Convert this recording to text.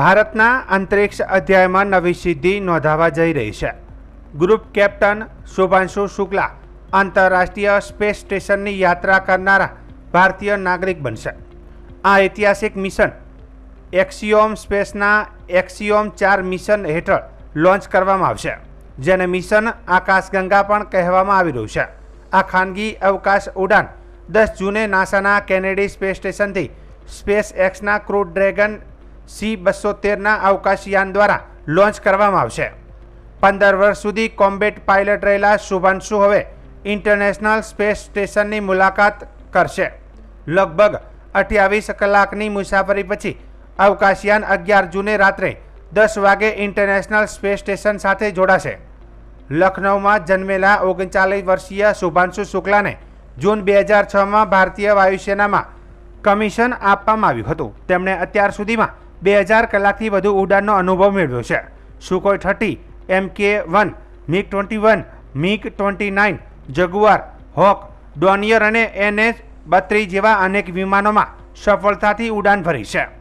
ભારતના અંતરિક્ષ અધ્યાયમાં નવી સિદ્ધિ નોંધાવા જઈ રહી છે. ગ્રુપ કેપ્ટન શુભાંશુ શુક્લા આંતરરાષ્ટ્રીય સ્પેસ સ્ટેશનની યાત્રા કરનારા ભારતીય નાગરિક બનશે. આ ઐતિહાસિક મિશન એક્સિયોમ સ્પેસના એક્સિયોમ ચાર મિશન હેઠળ લોન્ચ કરવામાં આવશે, જેને મિશન આકાશગંગા પણ કહેવામાં આવી રહ્યું છે. આ ખાનગી અવકાશ ઉડાન દસ જૂને નાસાના કેનેડી સ્પેસ સ્ટેશનથી સ્પેસ એક્સના ક્રૂ ડ્રેગન સી બસો તેરના અવકાશયાન દ્વારા લોન્ચ કરવામાં આવશે. પંદર વર્ષ સુધી કોમ્બેટ પાયલટ રહેલા શુભાંશુ હવે ઇન્ટરનેશનલ સ્પેસ સ્ટેશનની મુલાકાત કરશે. લગભગ અઠ્યાવીસ કલાકની મુસાફરી પછી અવકાશયાન અગિયાર જૂને રાત્રે દસ વાગે ઇન્ટરનેશનલ સ્પેસ સ્ટેશન સાથે જોડાશે. લખનૌમાં જન્મેલા ઓગણચાલીસ વર્ષીય શુભાંશુ શુક્લાને જૂન બે હજાર છમાં ભારતીય વાયુસેનામાં કમિશન આપવામાં આવ્યું હતું. તેમણે અત્યાર સુધીમાં બે હજાર કલાકથી વધુ ઉડાનનો અનુભવ મેળવ્યો છે. Sukhoi thirty, M K one, MiG twenty one, MiG twenty nine, Jaguar, Hawk, Dornier અને એનએસ બત્રીસ જેવા અનેક વિમાનોમાં સફળતાથી ઉડાન ભરી છે.